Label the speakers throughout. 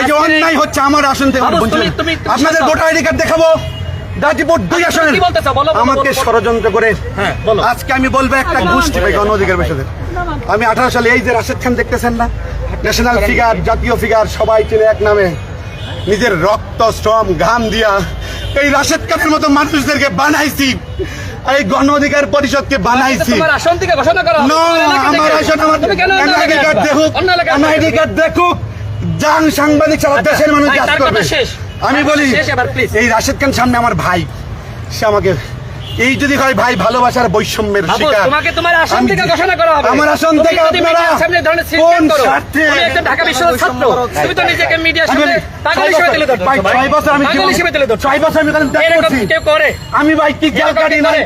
Speaker 1: এই যে অন্যায় হচ্ছে আমার আসন থেকে আপনাদের। ভোটার আইডি কার্ড দেখাবো। গাজীপুর দুই
Speaker 2: আচ্ছা,
Speaker 1: আসনের। আমাকে ষড়যন্ত্র করে
Speaker 2: হ্যাঁ,
Speaker 1: আজকে আমি বলব একটা গোষ্ঠী ভাই গণ অধিকার আমি আঠারো সালে এই যে রাশেদ খান দেখতেছেন না? ন্যাশনাল ফিগার জাতীয় ফিগার সবাই চলে এক নামে। নিজের রক্ত শ্রম ঘাম দিয়া এই রাশেদ খানের মতো মানুষদেরকে বানাইছি। এই গণ অধিকার পরিষদকে বানাইছি।
Speaker 2: তোমার আসন থেকে ঘোষণা করা।
Speaker 1: আমার। আসন আমার দেখুক। যান সাংবাদিক সারা
Speaker 2: আচ্ছা,
Speaker 1: দেশের মানুষ কাজ করবে। আমি বলি। এই রাশেদ খান সামনে আমার ভাই সে আমাকে এই যদি হয় ভাই ভালোবাসার বৈষম্যের শিকার
Speaker 2: তোমাকে তোমার আসন
Speaker 1: আমি-
Speaker 2: থেকে ঘোষণা করা হবে।
Speaker 1: আমার আসন থেকে আপনারা
Speaker 2: সামনে ধরনের
Speaker 1: কোন স্বার্থে
Speaker 2: তুমি একজন ঢাকা বিশ্ববিদ্যালয়ের ছাত্র। তুমি তো নিজেকে মিডিয়ার
Speaker 1: আমি
Speaker 2: সামনে পাগল হিসেবে তুলে ধরছো
Speaker 1: ভাই,
Speaker 2: ভাই।
Speaker 1: ছয় বছর আমি
Speaker 2: পাগল হিসেবে তুলে ধরছো
Speaker 1: ছয় বছর আমি এখানে ত্যাগ করছি।
Speaker 2: কেউ করে?
Speaker 1: আমি ভাই কি জাল কাটি নাই
Speaker 2: করে?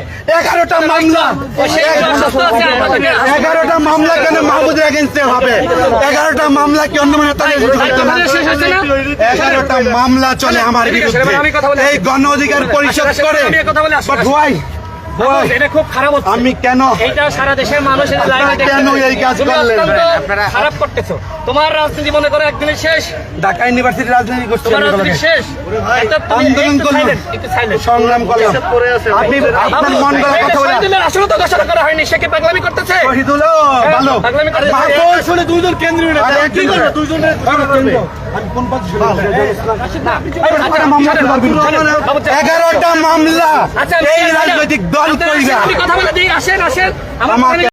Speaker 1: মামলা।
Speaker 2: ও সেই সত্য আছে আমাদের কাছে।
Speaker 1: এগারোটা মামলা কেন মাহমুদের হবে? এগারোটা মামলা কি অন্য মানে তাদের? এগারোটা মামলা চলে আমার বিরুদ্ধে। এই গণ অধিকার পরিষদ করে
Speaker 2: আমি কথা এটা খুব খারাপ হচ্ছে।
Speaker 1: আমি কেন?
Speaker 2: এইটা সারা দেশের মানুষের
Speaker 1: কেন এই কাজ করলেন?
Speaker 2: অত্যন্ত খারাপ করতেছো। তোমার রাজনীতি মনে করো একদিনের শেষ।
Speaker 1: ঢাকা ইউনিভার্সিটি রাজনীতি করছি
Speaker 2: তোমার রাজনীতি শেষ।
Speaker 1: আন্দোলন
Speaker 2: silent।
Speaker 1: সংগ্রাম করলাম আপনি আপনার মন গলা কথা বলে
Speaker 2: শহীদুলের আসলে তো ঘোষণা করা হয়নি সে কি পাগলামি করতেছে?
Speaker 1: শহীদুল ভালো।
Speaker 2: পাগলামি করতেছে।
Speaker 1: মাহফুজ
Speaker 3: আসলে দুইজন কেন্দ্রীয় নেতা। কি করবে? দুইজনের
Speaker 1: আমি কোন?
Speaker 2: আচ্ছা,
Speaker 1: একটা মামলা
Speaker 2: শোনেন,
Speaker 1: মামলা।
Speaker 2: আচ্ছা,
Speaker 1: এই রাজনৈতিক দল কইরা।
Speaker 2: আমি কথা বলে দিই আসেন আসেন। আমার